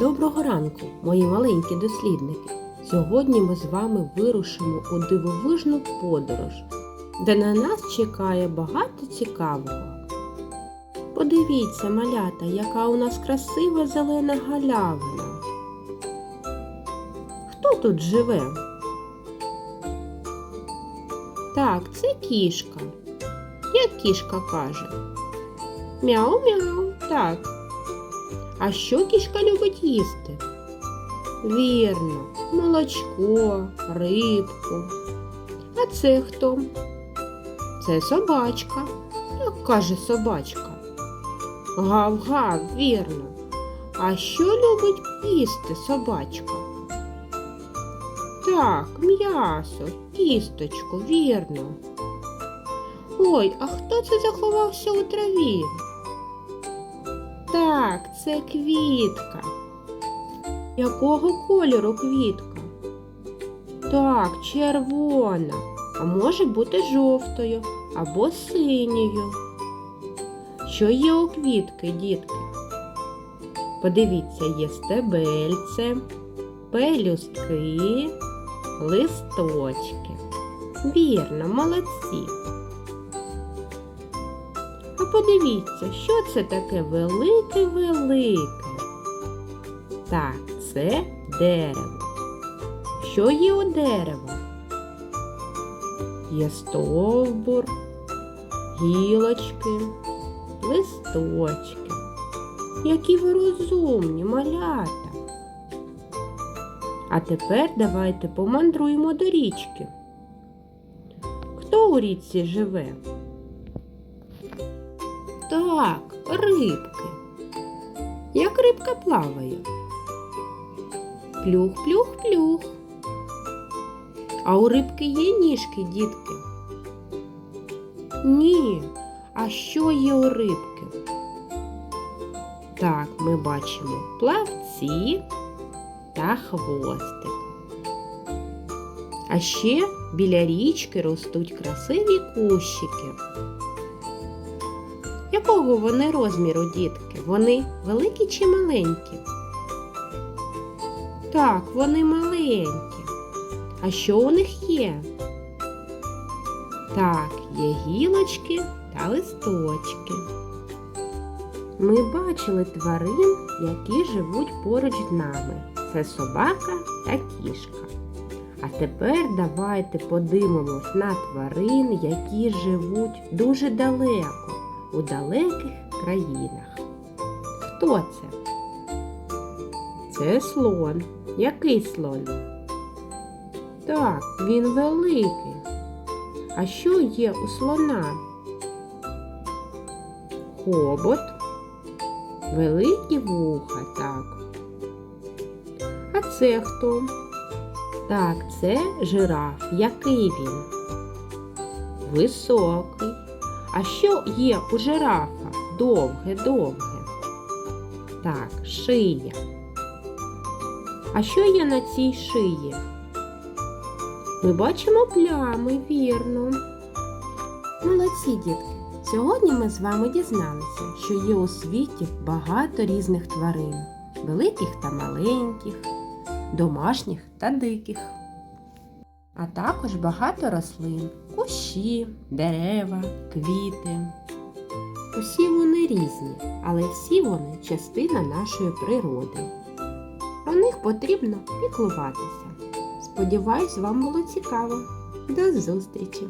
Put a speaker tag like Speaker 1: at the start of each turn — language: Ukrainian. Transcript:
Speaker 1: Доброго ранку, мої маленькі дослідники! Сьогодні ми з вами вирушимо у дивовижну подорож, де на нас чекає багато цікавого. Подивіться, малята, яка у нас красива зелена галявина. Хто тут живе? Так, це кішка. Як кішка каже? Мяу-мяу, так. А що кішка любить їсти? Вірно, молочко, рибку. А це хто? Це собачка. Як каже собачка? Гав-гав, вірно. А що любить їсти собачка? Так, м'ясо, кісточку, вірно. Ой, а хто це заховався у траві? Так, це квітка. Якого кольору квітка? Так, червона, а може бути жовтою або синьою. Що є у квітки, дітки? Подивіться, є стебельце, пелюстки, листочки. Вірно, молодці. Подивіться, що це таке велике-велике. Так, це дерево. Що є у дерева? Є стовбур, гілочки, листочки. Які ви розумні, малята. А тепер давайте помандруємо до річки. Хто у річці живе? Так, рибки. Як рибка плаває? Плюх-плюх-плюх. А у рибки є ніжки, дітки? Ні. А що є у рибки? Так, ми бачимо плавці та хвостик. А ще біля річки ростуть красиві кущики. Якого вони розміру, дітки? Вони великі чи маленькі? Так, вони маленькі. А що у них є? Так, є гілочки та листочки. Ми бачили тварин, які живуть поруч з нами. Це собака та кішка. А тепер давайте подивимось на тварин, які живуть дуже далеко, у далеких країнах. Хто це? Це слон. Який слон? Так, він великий. А що є у слона? Хобот, великі вуха, так. А це хто? Так, це жираф. Який він? Високий. А що є у жирафа? Довге-довге. Так, шия. А що є на цій шиї? Ми бачимо плями, вірно. Молодці, дітки! Сьогодні ми з вами дізналися, що є у світі багато різних тварин, великих та маленьких, домашніх та диких. А також багато рослин, кущі, дерева, квіти. Усі вони різні, але всі вони частина нашої природи. Про них потрібно піклуватися. Сподіваюсь, вам було цікаво. До зустрічі!